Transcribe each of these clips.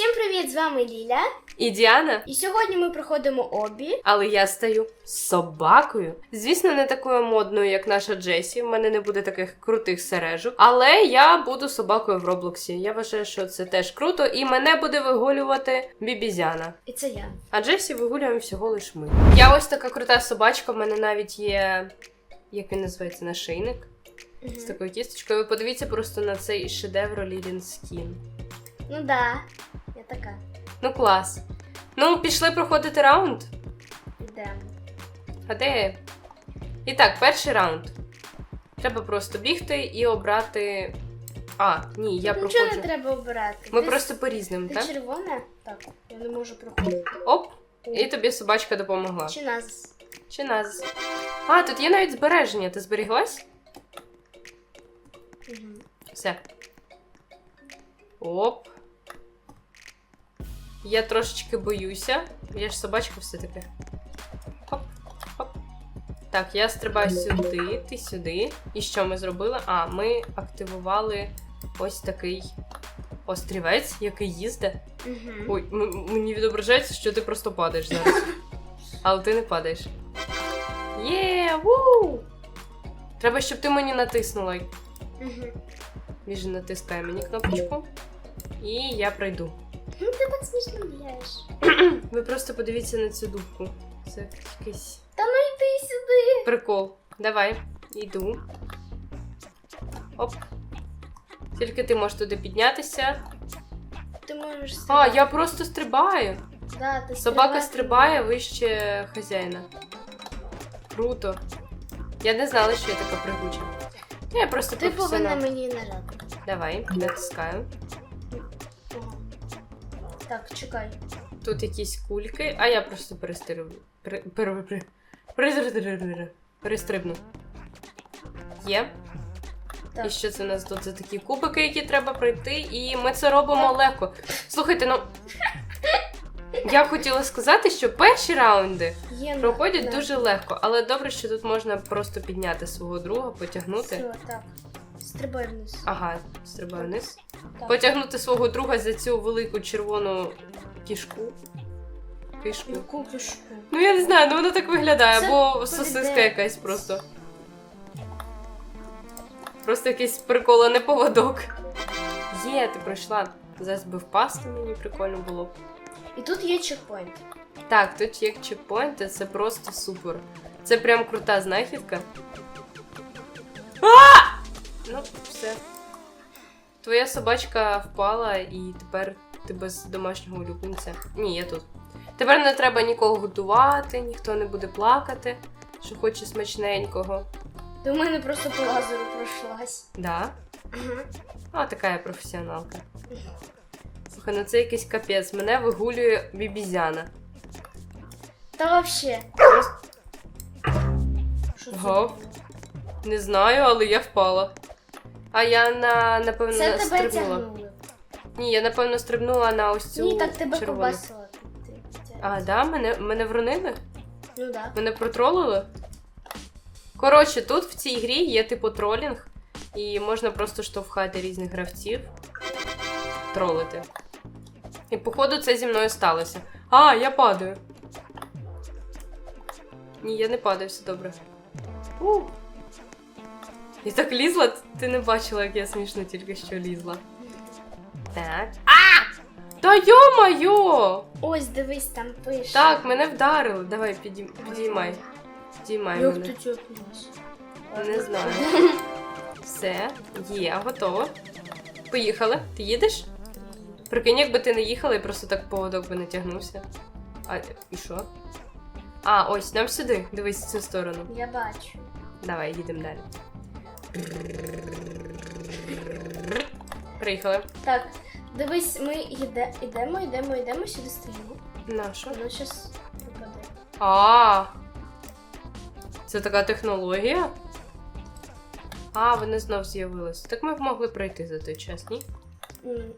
Всім привіт! З вами Ліля. І Діана, І сьогодні ми проходимо обі. але я стаю собакою. Звісно, не такою модною, як наша Джесі. В мене не буде таких крутих сережок. Але я буду собакою в Роблоксі. Я вважаю, що це теж круто, і мене буде вигулювати бібізяна. І це я. А Джесі вигулюємо всього лиш ми. Я ось така крута собачка. В мене навіть є. Як він називається нашийник Мгм. з такою кісточкою. Ви подивіться просто на цей шедевр Лілін Скін. Ну да, така. Ну клас. Ну, пішли проходити раунд. Ідемо. А де? І так, перший раунд. Треба просто бігти і обрати. А, ні, я Тут Нічого не треба обирати. Ми Ти- просто по різним, Ти так? червона? Так, я не можу проходити. Оп, і тобі собачка допомогла. Чи нас? Чи нас? А, тут є навіть збереження. Ти зберіглась? Мгм. Все. Оп. Я трошечки боюся. Я ж собачка все-таки. Хоп, хоп. Так, я стрибаю сюди, ти сюди. І що ми зробили? А, ми активували ось такий острівець, який їздить. Мгм. Ой, мені відображається, що ти просто падаєш зараз. Але ти не падаєш. Є! Ву! Треба, щоб ти мені натиснула. Мгм. Біжи натискай мені кнопочку. І я пройду. Ну ти так смішно бігаєш. Ви просто подивіться на цю дубку. Це якийсь Та ну йди сюди. прикол. Давай, йду. Оп. Тільки ти можеш туди піднятися. Ти можеш А, я просто стрибаю. Да, ти Собака стрибає вище хазяїна. Круто. Я не знала, що я така пригуча. Я просто Ти повинна професіонал. мені нажати. Давай, натискаю. Так, чекай. Тут якісь кульки, а я просто перестрибну. Перестрибну. Є. Так. І що це у нас тут за такі кубики, які треба пройти, і ми це робимо легко. Слухайте, ну. Я хотіла сказати, що перші раунди Є проходять да. дуже легко, але добре, що тут можна просто підняти свого друга, потягнути. Все, так. Стрибай вниз. Ага, стрибаю вниз. Так. Потягнути свого друга за цю велику червону кішку. Кішку. Яку кишку? Ну я не знаю, ну воно так виглядає, Це або сосиска якась просто. Просто якийсь приколений поводок. Є, ти пройшла. Зараз би впасти мені прикольно було. б. І тут є чекпоінт. Так, тут є чекпоінти, це просто супер. Це прям крута знахідка. Ну, все. Твоя собачка впала і тепер ти без домашнього улюбленця. Ні, я тут. Тепер не треба нікого готувати, ніхто не буде плакати, що хоче смачненького. В мене просто по лазеру пройшлась. Да. Ага. А, така я професіоналка. Слухай, ну це якийсь капець. Мене вигулює бібізяна. Та вообще. Просто Що це Ага. не знаю, але я впала. А я на напевно Це тебе стрибнула. тягнули. Ні, я напевно стрибнула на ось цю Ні, так тебе червону. ти- А, да? Мене, мене вронили? Ну да. Мене протролили? Коротше, тут в цій грі є типу тролінг, і можна просто штовхати різних гравців, тролити. І походу це зі мною сталося. А, я падаю. Ні, я не падаю, все добре. У. Я так лізла, ти не бачила, як я смішно тільки що лізла. Так. А! Та йо-майо! Ось дивись, там пише. Так, мене вдарили. Давай, підійм... підіймай. Підіймай Як мене. ти цього? Не знаю. Все, є, готово. Поїхали. Ти їдеш? Прикинь, якби ти не їхала і просто так поводок би не тягнувся. А і що? А, ось, нам сюди. Дивись в цю сторону. Я бачу. Давай, їдемо далі. Приїхали. Так, дивись, ми йде, йдемо, йдемо, йдемо, сюди стоїмо. На що? Воно щас пропаде. А. Це така технологія? А, вони знов з'явились. Так ми б могли пройти за той час, ні? М-м.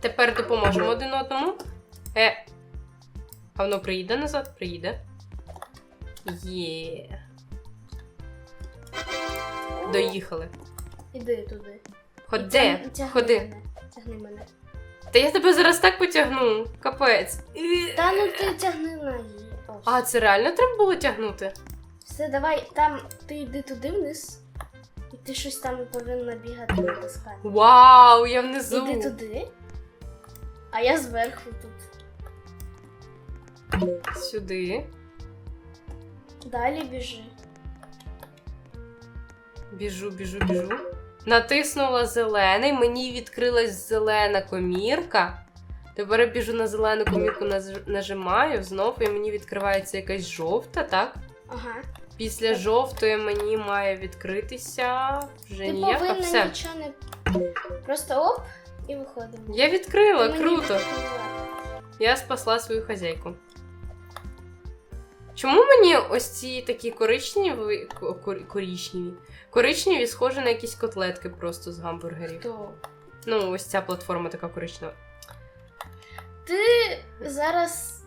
Тепер допоможемо один одному. Е. А воно приїде назад? Приїде. Є. Доїхали. Іди туди. Ходи. Тяг- тягни Ходи. мене. Тягни мене. Та я тебе зараз так потягну. Капець. І- Та ну ти тягни на її. Ось. А, це реально треба було тягнути? Все, давай, там ти йди туди вниз. І ти щось там повинна бігати натискати. Вау, я внизу. Іди туди. А я зверху тут. Сюди. Далі біжи. Біжу, біжу, біжу. Натиснула зелений, мені відкрилась зелена комірка. Тепер я біжу на зелену комірку, нажимаю знов, і мені відкривається якась жовта, так? Ага. Після жовтої мені має відкритися вже Ти ніяка. повинна Все. нічого не. Просто оп і виходимо. Я відкрила, Ти мені круто. відкрила. Я спасла свою хазяйку. Чому мені ось ці такі коричневі, ко- кор- коричневі, коричневі схожі на якісь котлетки просто з гамбургерів? То. Ну, ось ця платформа така коричнева. Ти зараз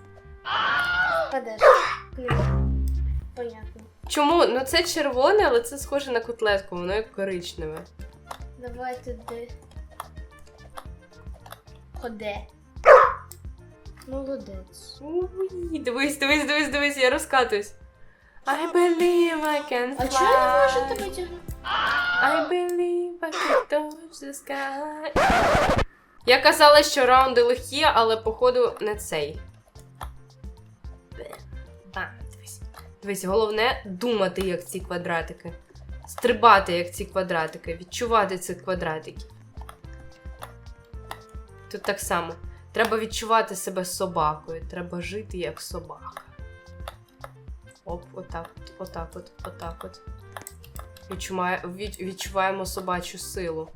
впадеш. Понятно. Чому? Ну це червоне, але це схоже на котлетку, воно як коричневе. Давай туди. Ходе. Молодець. Уй, дивись, дивись, дивись, дивись, я розкатуюсь. I believe I can fly. А чого я не можу тебе тягнути? I believe I can touch the sky. Я казала, що раунди легкі, але походу не цей. Дивись, головне думати, як ці квадратики. Стрибати, як ці квадратики, відчувати ці квадратики. Тут так само. Треба відчувати себе собакою. Треба жити як собака. Оп, отак, от, отак, от, отак от. Відчуває, від, відчуваємо собачу силу.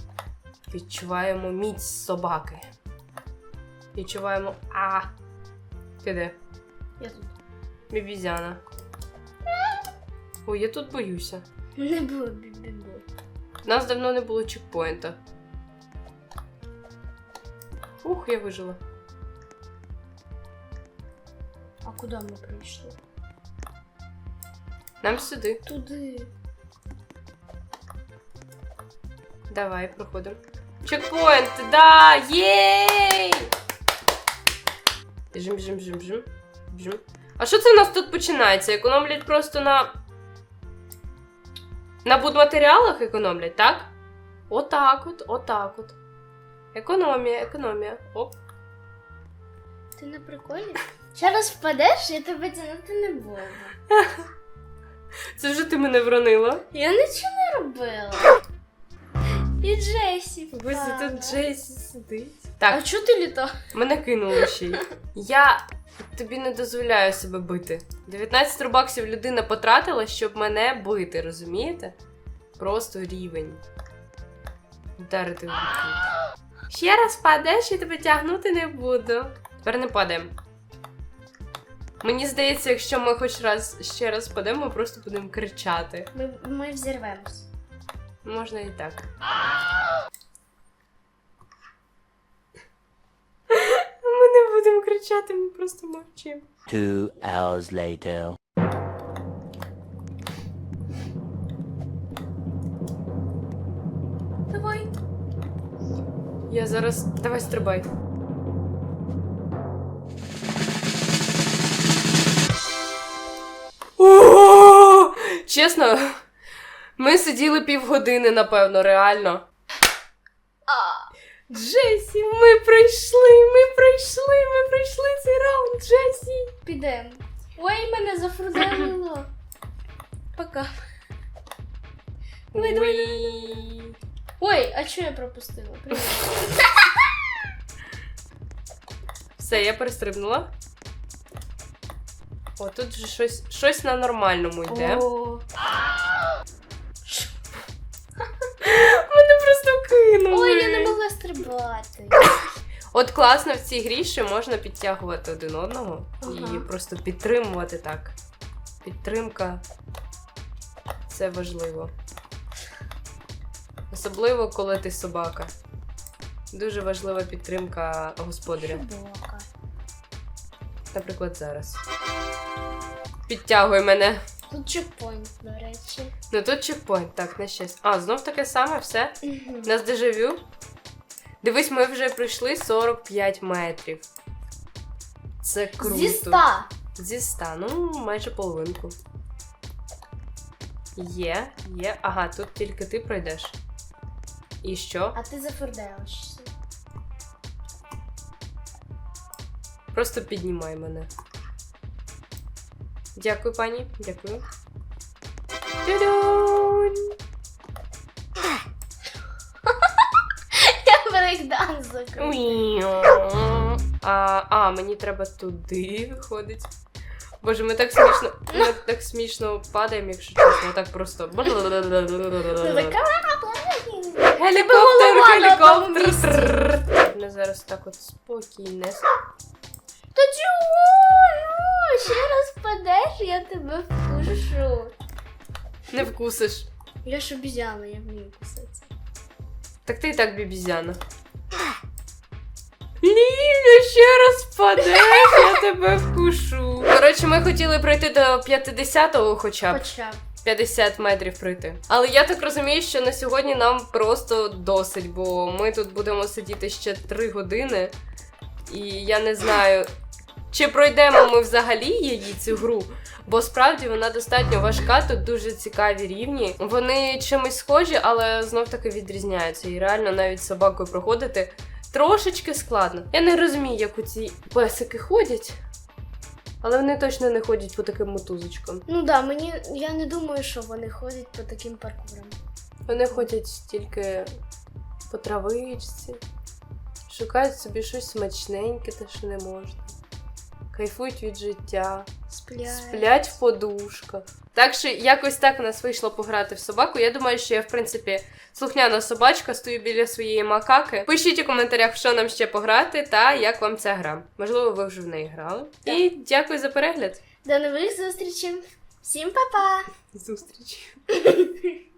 Відчуваємо міць собаки. Відчуваємо. А! Ти де? Я тут. Бібізяна. Ой, я тут боюся. Не було бі-бі-бі. У нас давно не було чекпоінта. Ух, я вижила. А куди ми прийшли? Нам сюди. Туди. Давай, проходимо. Чекпоінт! Да! Єй! Біжим, біжим, біжим, біжим. Біжим. А що це у нас тут починається? Економлять просто на. На будматеріалах економлять, так? Отак от, отак от. Економія, економія. Оп. Ти на приколі? Ще раз впадеш, я тебе тягнути не буду. Це вже ти мене вронила. Я нічого не робила. І Джесі. Ось тут Джейсі сидить. А Так, чого ти літав? Мене кинули ще й. Я тобі не дозволяю себе бити. 19 рубаксів людина потратила, щоб мене бити, розумієте? Просто рівень. Вдарити в. Ще раз падаєш, я тебе тягнути не буду. Тепер не падаємо. Мені здається, якщо ми хоч раз ще раз падемо, ми просто будемо кричати. Ми, ми взірвемось. Можна і так. Ми не будемо кричати, ми просто мовчимо. Two hours later. Давай. Я зараз. Давай стрибай. Чесно, ми сиділи півгодини, напевно, реально. Джесі, ми пройшли, ми пройшли, ми пройшли цей раунд, Джесі. Підемо. Ой, мене зафрузелило. Пока. Давай, давай. Ой, а що я пропустила? Привіт. Все, я перестрибнула. О, тут вже щось, щось на нормальному йде. О, Мене просто кинули. Ой, я не могла стрибати. От класно в цій грі, що можна підтягувати один одного і просто підтримувати так. Підтримка це важливо. Особливо, коли ти собака. Дуже важлива підтримка господаря. Собака. Наприклад, зараз. Підтягуй мене. Тут чекпоінт, до речі. Ну тут чекпоінт, так, на щастя. А, знов таке саме, все. Мгм. У нас дежавю. Дивись, ми вже пройшли 45 метрів. Це круто. Зі ста. Зі 100, ну майже половинку. Є, є. Ага, тут тільки ти пройдеш. І що? А ти заферделишся. Просто піднімай мене. Дякую, пані. Дякую. Тю-дюнь! Я брейкданс закрив. А, а, мені треба туди виходить. Боже, ми так смішно, ми так смішно падаємо, якщо чесно, так просто. Гелікоптер, гелікоптер. Мене зараз так от спокійне. Та чого? Ще раз впадеш, я тебе вкушу. Не вкусиш. Я ж обізяна, я вмію кусатися. Так ти і так бібізяна. Ліля, ще раз впадеш, я тебе вкушу. Коротше, ми хотіли пройти до 50-го хоча б. Хоча б. 50 метрів пройти. Але я так розумію, що на сьогодні нам просто досить, бо ми тут будемо сидіти ще 3 години. І я не знаю, чи пройдемо ми взагалі її цю гру. Бо справді вона достатньо важка, тут дуже цікаві рівні. Вони чимось схожі, але знов таки відрізняються. І реально навіть з собакою проходити трошечки складно. Я не розумію, як у ці песики ходять. Але вони точно не ходять по таким мотузочкам. Ну да, мені я не думаю, що вони ходять по таким паркурам. Вони ходять тільки по травичці, шукають собі щось смачненьке, те, що не можна. Кайфують від життя, Сплять. сплять в подушках. Так що якось так у нас вийшло пограти в собаку. Я думаю, що я, в принципі, слухняна собачка, стою біля своєї макаки. Пишіть у коментарях, що нам ще пограти та як вам ця гра. Можливо, ви вже в неї грали. І дякую за перегляд. До нових зустрічей. Всім па-па! Зустрічі!